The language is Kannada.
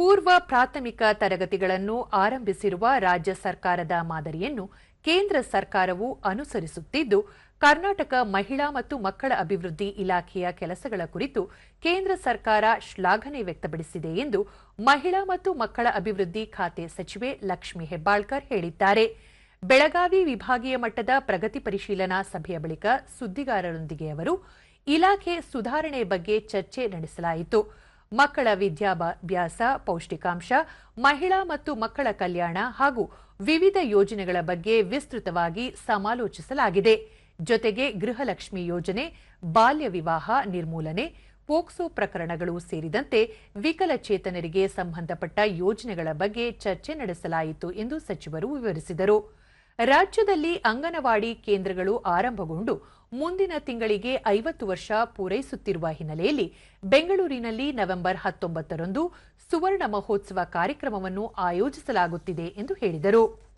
ಪೂರ್ವ ಪ್ರಾಥಮಿಕ ತರಗತಿಗಳನ್ನು ಆರಂಭಿಸಿರುವ ರಾಜ್ಯ ಸರ್ಕಾರದ ಮಾದರಿಯನ್ನು ಕೇಂದ್ರ ಸರ್ಕಾರವು ಅನುಸರಿಸುತ್ತಿದ್ದು, ಕರ್ನಾಟಕ ಮಹಿಳಾ ಮತ್ತು ಮಕ್ಕಳ ಅಭಿವೃದ್ಧಿ ಇಲಾಖೆಯ ಕೆಲಸಗಳ ಕುರಿತು ಕೇಂದ್ರ ಸರ್ಕಾರ ಶ್ಲಾಘನೆ ವ್ಯಕ್ತಪಡಿಸಿದೆ ಎಂದು ಮಹಿಳಾ ಮತ್ತು ಮಕ್ಕಳ ಅಭಿವೃದ್ಧಿ ಖಾತೆ ಸಚಿವೆ ಲಕ್ಷ್ಮಿ ಹೆಬ್ಬಾಳ್ಕರ್ ಹೇಳಿದ್ದಾರೆ. ಬೆಳಗಾವಿ ವಿಭಾಗೀಯ ಮಟ್ಟದ ಪ್ರಗತಿ ಪರಿಶೀಲನಾ ಸಭೆಯ ಬಳಿಕ ಸುದ್ದಿಗಾರರೊಂದಿಗೆ ಅವರು, ಇಲಾಖೆ ಸುಧಾರಣೆ ಬಗ್ಗೆ ಚರ್ಚೆ ನಡೆಸಲಾಯಿತು. ಮಕ್ಕಳ ವಿದ್ಯಾಭ್ಯಾಸ, ಪೌಷ್ಟಿಕಾಂಶ, ಮಹಿಳಾ ಮತ್ತು ಮಕ್ಕಳ ಕಲ್ಯಾಣ ಹಾಗೂ ವಿವಿಧ ಯೋಜನೆಗಳ ಬಗ್ಗೆ ವಿಸ್ತೃತವಾಗಿ ಸಮಾಲೋಚಿಸಲಾಗಿದೆ. ಜೊತೆಗೆ ಗೃಹಲಕ್ಷ್ಮಿ ಯೋಜನೆ, ಬಾಲ್ಯ ವಿವಾಹ ನಿರ್ಮೂಲನೆ, ಪೋಕ್ಸೋ ಪ್ರಕರಣಗಳು ಸೇರಿದಂತೆ ವಿಕಲಚೇತನರಿಗೆ ಸಂಬಂಧಪಟ್ಟ ಯೋಜನೆಗಳ ಬಗ್ಗೆ ಚರ್ಚೆ ನಡೆಸಲಾಯಿತು ಎಂದು ಸಚಿವರು ವಿವರಿಸಿದರು. ರಾಜ್ಯದಲ್ಲಿ ಅಂಗನವಾಡಿ ಕೇಂದ್ರಗಳು ಆರಂಭಗೊಂಡು ಮುಂದಿನ ತಿಂಗಳಿಗೆ ಐವತ್ತು ವರ್ಷ ಪೂರೈಸುತ್ತಿರುವ ಹಿನ್ನೆಲೆಯಲ್ಲಿ ಬೆಂಗಳೂರಿನಲ್ಲಿ ನವೆಂಬರ್ ಹತ್ತೊಂಬತ್ತರಂದು ಸುವರ್ಣ ಮಹೋತ್ಸವ ಕಾರ್ಯಕ್ರಮವನ್ನು ಆಯೋಜಿಸಲಾಗುತ್ತಿದೆ ಎಂದು ಹೇಳಿದರು.